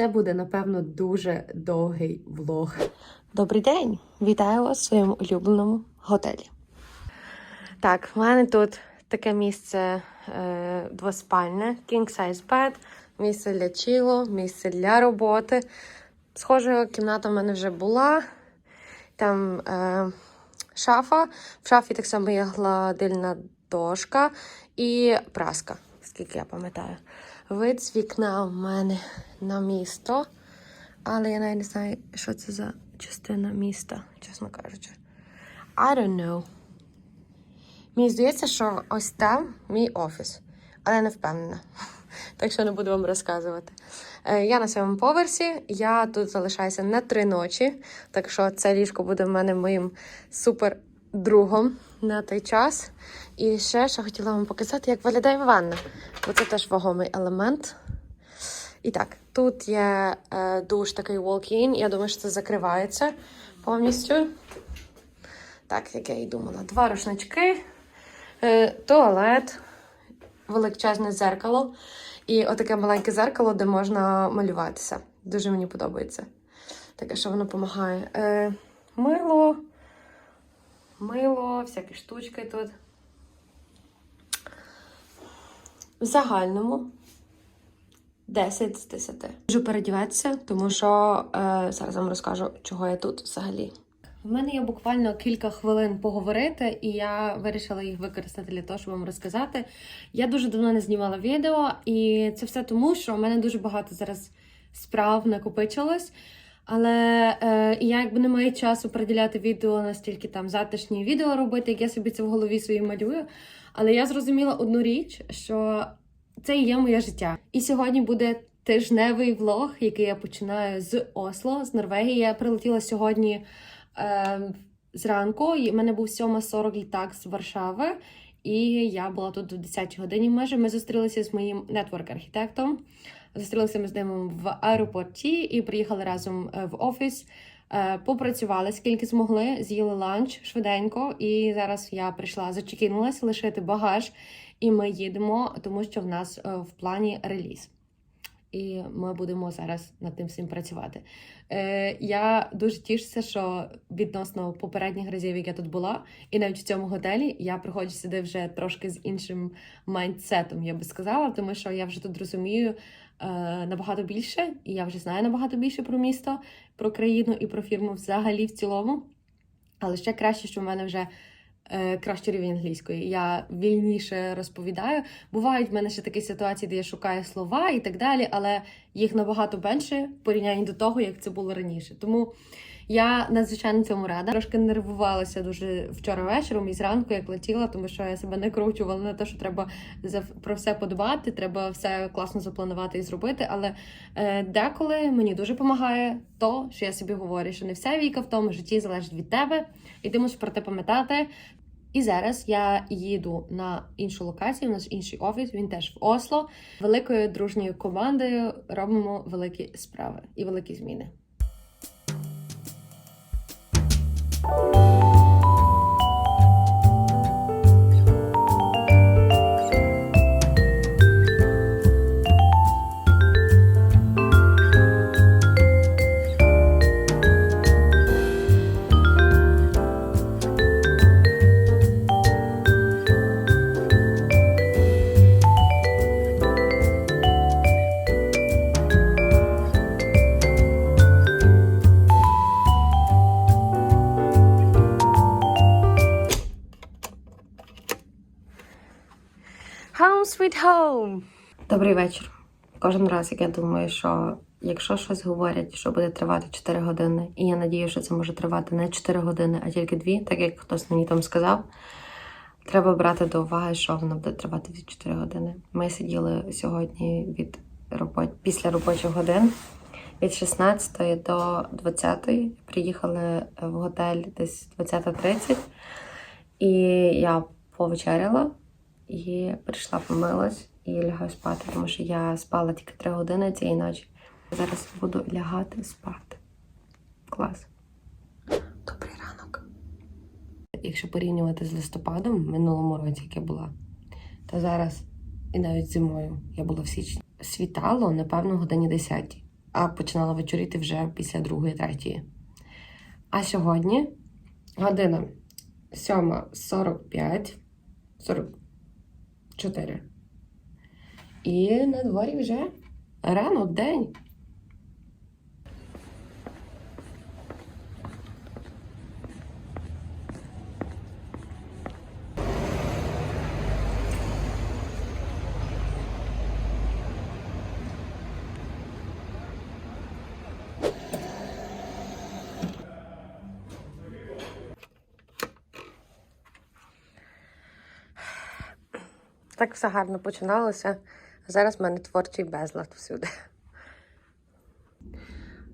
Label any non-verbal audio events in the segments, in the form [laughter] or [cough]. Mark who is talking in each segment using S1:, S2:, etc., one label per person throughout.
S1: це буде, напевно, дуже довгий влог.
S2: Добрий день! Вітаю вас в своєму улюбленому готелі. Так, в мене тут таке місце е, двоспальне, king size bed, місце для чілу, місце для роботи. Схожа кімната в мене вже була. Там е, шафа. В шафі так само є гладильна дошка і праска, скільки я пам'ятаю. Вид з вікна в мене на місто. Але я навіть не знаю, що це за частина міста, чесно кажучи. I don't know. Мені здається, що ось там мій офіс, але не впевнена. [laughs] Так що не буду вам розказувати. Е, Я на сьомому поверсі, я тут залишаюся на три ночі, так що це ліжко буде в мене моїм супер другом на той час. І ще що хотіла вам показати, як виглядає ванна, бо це теж вагомий елемент. І так, тут є е, душ такий walk-in. Я думаю, що це закривається повністю. Так, як я і думала. Два рушнички, е, туалет, величезне зеркало. І отаке маленьке зеркало, де можна малюватися. Дуже мені подобається. Таке, що воно допомагає. Е, мило, мило, всякі штучки тут. В загальному 10 з 10. Можу передіватися, тому що е, зараз вам розкажу, чого я тут взагалі. В мене є буквально кілька хвилин поговорити, і я вирішила їх використати для того, щоб вам розказати. Я дуже давно не знімала відео, і це все тому, що в мене дуже багато зараз справ накопичилось. Але е, я якби не маю часу приділяти відео настільки там затишні відео робити, як я собі це в голові свої малюю. Але я зрозуміла одну річ, що це і є моє життя. І сьогодні буде тижневий влог, який я починаю з Осло, з Норвегії. Я прилетіла сьогодні е, зранку. і в мене був 7.40 літак з Варшави, і я була тут в 10 годині. Майже ми зустрілися з моїм нетворк-архітектом. Зустрілися ми з ним в аеропорті і приїхали разом е, в офіс. Е, Попрацювали скільки змогли, з'їли ланч швиденько, і зараз я прийшла, зачекінулась лишити багаж, і ми їдемо, тому що в нас е, в плані реліз. І ми будемо зараз над тим всім працювати. Е, я дуже тішуся, що відносно попередніх разів, як я тут була, і навіть в цьому готелі я приходжу сюди вже трошки з іншим майндсетом, я би сказала, тому що я вже тут розумію е, набагато більше, і я вже знаю набагато більше про місто, про країну і про фірму взагалі в цілому. Але ще краще, що в мене вже кращий рівень англійської. Я вільніше розповідаю. Бувають в мене ще такі ситуації, де я шукаю слова і так далі, але їх набагато менше в порівнянні до того, як це було раніше. Тому я надзвичайно цьому рада. Трошки нервувалася дуже вчора вечором і зранку, як летіла, тому що я себе не кручувала на те, що треба про все подбати, треба все класно запланувати і зробити. Але е, деколи мені дуже допомагає то, що я собі говорю, що не вся віка в тому житті залежить від тебе, і ти мусиш про те пам'ятати. І зараз я їду на іншу локацію, у нас інший офіс, він теж в Осло. Великою дружньою командою робимо великі справи і великі зміни. Sweet home! Добрий вечір. Кожен раз, як я думаю, що якщо щось говорять, що буде тривати 4 години, і я надію, що це може тривати не 4 години, а тільки 2, так як хтось мені там сказав, треба брати до уваги, що воно буде тривати ці 4 години. Ми сиділи сьогодні від робот... після робочих годин від 16 до 20. Приїхали в готель десь 20.30. І я повечеряла і прийшла помилась і лягаю спати, тому що я спала тільки 3 години цієї ночі. Зараз буду лягати спати. Клас. Добрий ранок. Якщо порівнювати з листопадом в минулому році, як я була, то зараз і навіть зимою я була в січні. Світало, напевно, годині 10. а починала вечоріти вже після другої, третьої. А сьогодні година 7.45, 44. І на дворі вже рано день. Так все гарно починалося. А зараз в мене творчий безлад всюди.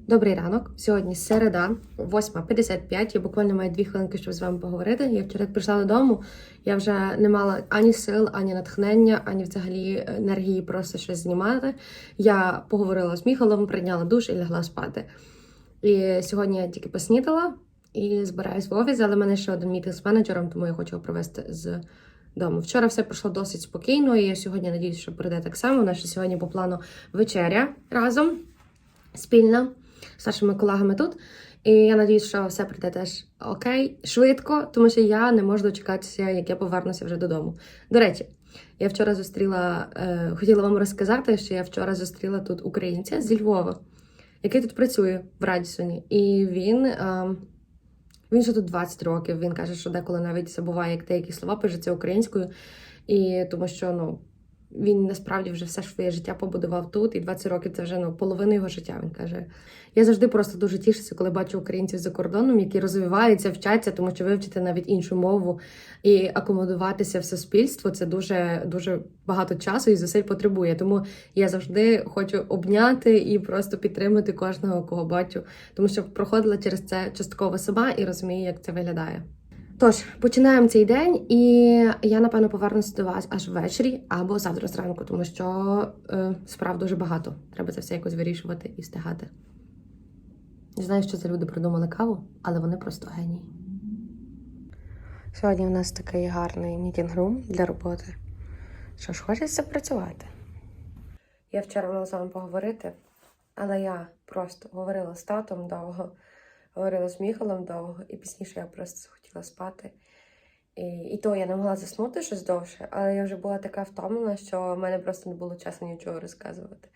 S2: Добрий ранок. Сьогодні середа, 8.55. Я буквально маю дві хвилинки, щоб з вами поговорити. Я вчора прийшла додому, я вже не мала ані сил, ані натхнення, ані взагалі енергії просто щось знімати. Я поговорила з Міхалом, прийняла душ і лягла спати. І сьогодні я тільки поснідала і збираюсь в офіс, але в мене ще один мітинг з менеджером, тому я хочу його провести з дому. Вчора все пройшло досить спокійно, і я сьогодні надіюсь, що пройде так само. У ще сьогодні по плану вечеря разом спільна з нашими колегами тут. І я надіюсь, що все прийде теж окей, швидко, тому що я не можу дочекатися, як я повернуся вже додому. До речі, я вчора зустріла, е, хотіла вам розказати, що я вчора зустріла тут українця зі Львова, який тут працює в Радісоні. І він. Е, він вже тут 20 років. Він каже, що деколи навіть забуває, як деякі слова пишуться українською, і тому що ну. Він насправді вже все своє життя побудував тут, і 20 років це вже ну, половина його життя. Він каже: я завжди просто дуже тішуся, коли бачу українців за кордоном, які розвиваються, вчаться, тому що вивчити навіть іншу мову і акомодуватися в суспільство це дуже дуже багато часу і зусиль потребує. Тому я завжди хочу обняти і просто підтримати кожного, кого бачу, тому що проходила через це частково сама і розумію, як це виглядає. Тож, починаємо цей день, і я, напевно, повернуся до вас аж ввечері або завтра зранку, тому що е, справ дуже багато. Треба це все якось вирішувати і встигати. Не знаю, що за люди придумали каву, але вони просто генії. Сьогодні у нас такий гарний мітінг-рум для роботи. Що ж, хочеться працювати. Я вчора мала з вами поговорити, але я просто говорила з татом довго говорила з Міхалом довго, і пізніше я просто хотіла спати. І, і то я не могла заснути щось довше, але я вже була така втомлена, що в мене просто не було часу нічого розказувати.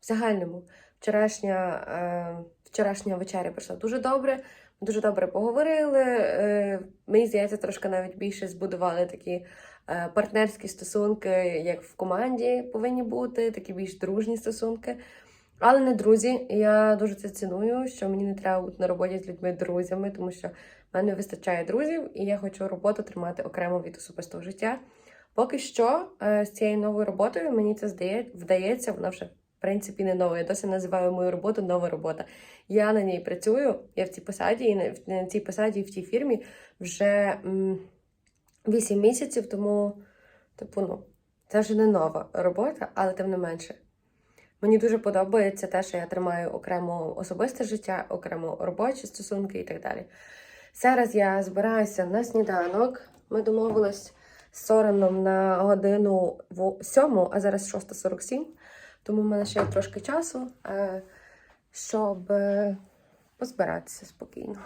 S2: В загальному, вчорашня, е, вчорашня вечеря пройшла дуже добре. Дуже добре поговорили. Е, мені здається, трошки навіть більше збудували такі е, партнерські стосунки, як в команді повинні бути, такі більш дружні стосунки. Але не друзі. Я дуже це ціную, що мені не треба бути на роботі з людьми друзями, тому що в мене вистачає друзів, і я хочу роботу тримати окремо від особистого життя. Поки що е, з цією новою роботою мені це здає, вдається, вона вже в принципі не нова. Я досі називаю мою роботу нова робота. Я на ній працюю, я в цій посаді, і на, цій посаді і в цій фірмі вже м, 8 місяців, тому, типу, ну, це вже не нова робота, але тим не менше. Мені дуже подобається те, що я тримаю окремо особисте життя, окремо робочі стосунки і так далі. Зараз я збираюся на сніданок. Ми домовились з Сореном на годину в сьому, а зараз 6.47, тому в мене ще трошки часу, е, щоб е, позбиратися спокійно.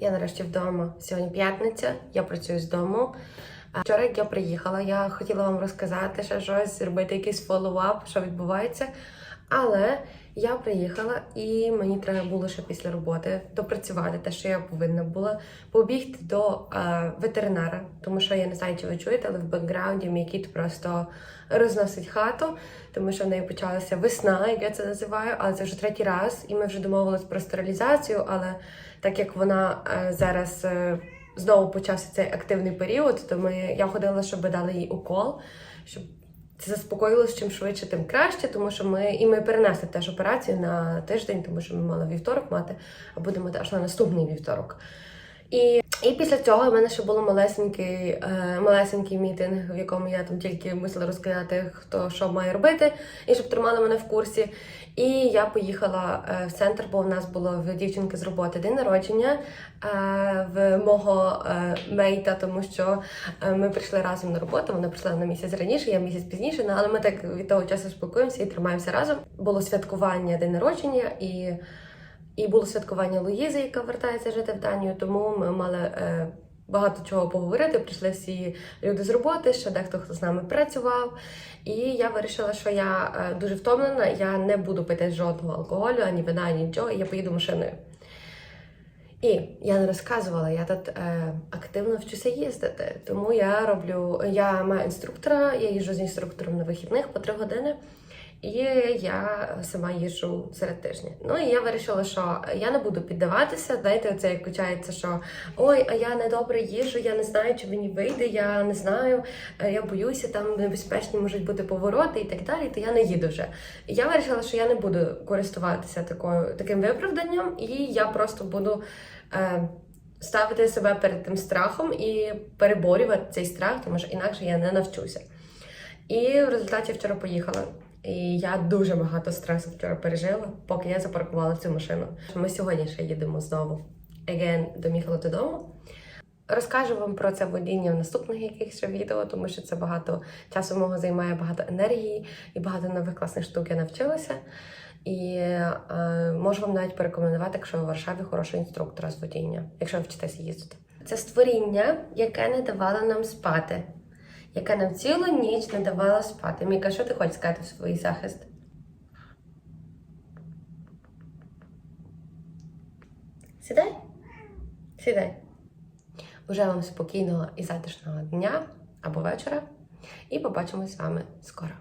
S2: Я нарешті вдома. Сьогодні п'ятниця, я працюю з дому. Вчора, як я приїхала, я хотіла вам розказати ще щось, зробити якийсь фоллоуап, що відбувається. Але я приїхала і мені треба було ще після роботи допрацювати те, що я повинна була, побігти до е, ветеринара, тому що я не знаю, чи ви чуєте, але в бекграунді мій кіт просто розносить хату, тому що в неї почалася весна, як я це називаю, але це вже третій раз, і ми вже домовились про стерилізацію, але так як вона е, зараз. е, Знову почався цей активний період, то ми, я ходила, щоб дали їй укол, щоб це заспокоїлося чим швидше, тим краще, тому що ми і ми перенесли теж операцію на тиждень, тому що ми мали вівторок мати, а будемо теж на наступний вівторок. І, і після цього в мене ще було малесенький, е, малесенький мітинг, в якому я там тільки мусила розказати, хто що має робити, і щоб тримали мене в курсі. І я поїхала е, в центр, бо в нас було в дівчинки з роботи день народження е, в мого е, мейта, тому що е, ми прийшли разом на роботу. Вона прийшла на місяць раніше, я місяць пізніше, ну, але ми так від того часу спілкуємося і тримаємося разом. Було святкування день народження і. І було святкування Луїзи, яка вертається жити в Данію, тому ми мали е, багато чого поговорити. Прийшли всі люди з роботи, ще дехто хто з нами працював. І я вирішила, що я е, дуже втомлена, я не буду пити жодного алкоголю, ані вина, ані нічого, і я поїду машиною. І я не розказувала, я тут е, активно вчуся їздити. Тому я роблю, я маю інструктора, я їжджу з інструктором на вихідних по три години. І я сама їжджу серед тижня. Ну і я вирішила, що я не буду піддаватися. Знаєте, це як качається, що ой, а я недобре їжу, я не знаю, чи мені вийде, я не знаю, е, я боюся, там небезпечні можуть бути повороти і так далі. То я не їду вже. І я вирішила, що я не буду користуватися такою таким виправданням, і я просто буду. Е, Ставити себе перед тим страхом і переборювати цей страх, тому що інакше я не навчуся. І в результаті вчора поїхала. І я дуже багато стресу вчора пережила, поки я запаркувала цю машину. Ми сьогодні ще їдемо знову again до Міхала додому. Розкажу вам про це водіння в наступних якихось відео, тому що це багато часу мого займає багато енергії і багато нових класних штук я навчилася. І е, можу вам навіть порекомендувати, якщо ви в Варшаві хорошого інструктора з водіння, якщо ви вчитеся їздити. Це створіння, яке не давало нам спати яка нам цілу ніч не давала спати. Міка, що ти хочеш сказати в свій захист? Сідай. Сідай. Уже вам спокійного і затишного дня або вечора. І побачимось з вами скоро.